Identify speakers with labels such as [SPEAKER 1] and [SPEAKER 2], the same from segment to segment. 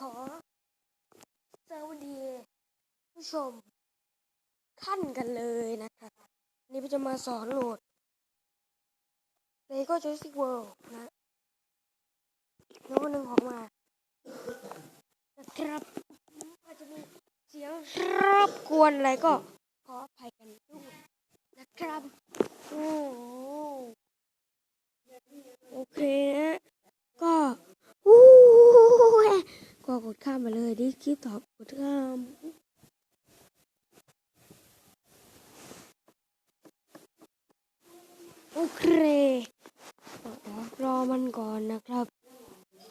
[SPEAKER 1] ขอสวัสดีผู้ชม ขั้นกันเลยนะครับวันนี้ผมจะมาสอนโหลด Lego Jurassic World นะอีกโน้ตหนึ่งออกมา นะครับอาจจะมีเสียงรบกวนอะไรก็ขออภัยกันด้วยนะครับ โอ้โหโอเคนะก็วู้ก็ก ดข้ามไปเลยดิคลิปตอบกดข้ามโอเคเดี๋ยวรอมันก่อนนะครับ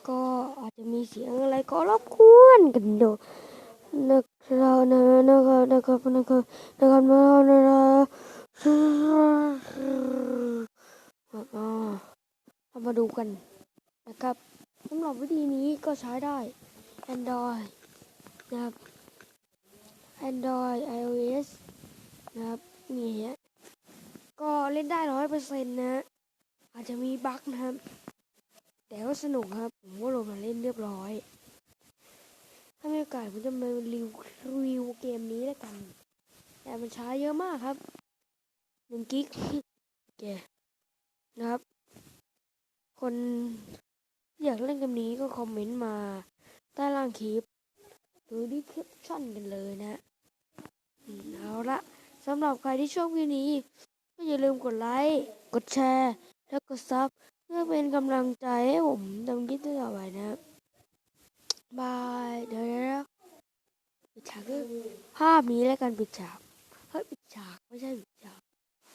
[SPEAKER 1] ก็อาจจะมีเสียงอะไรก็รบกวนกันดูนะครับนะนะครับนะครับนะครับนะครับนะครับอ่าเรามาดูกันนะครับสำหรับวิธีนี้ก็ใช้ได้ Android นะครับ Android iOS นะครับนี่ฮะก็เล่นได้ร้อยเปอร์เซ็นต์นะอาจจะมีบั๊กนะครับ แต่ก็สนุกครับ ผมก็ลงมาเล่นเรียบร้อย ถ้ามีโอกาสผมจะมารีวิวรีวิวเกมนี้แล้วกัน แต่มันช้าเยอะมากครับหนึ่งกิกโอเคนะครับ คนที่อยากเล่นเกมนี้ก็คอมเมนต์มา ใต้ล่างคลิปหรือดีคริปชั่นกันเลยนะเอาละสำหรับใครที่ชอบคลิปนี้ก็อย่าลืมกดไลค์ กดแชร์ และกดซับเพื่อเป็นกำลังใจให้ผมทำคลิปต่อไปนะ บาย เดี๋ยวนะปิดฉากด้วยภาพนี้แล้วกันปิดฉาก เฮ้ยปิดฉากไม่ใช่ปิดฉาก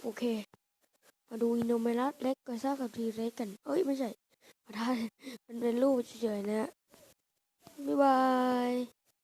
[SPEAKER 1] โอเค มาดูอินโนเมลัสเล็กกับซ่ากับทีเล็กกัน เอ้ยไม่ใช่มาทานมันเป็นรูปเฉยๆนะ Bye bye.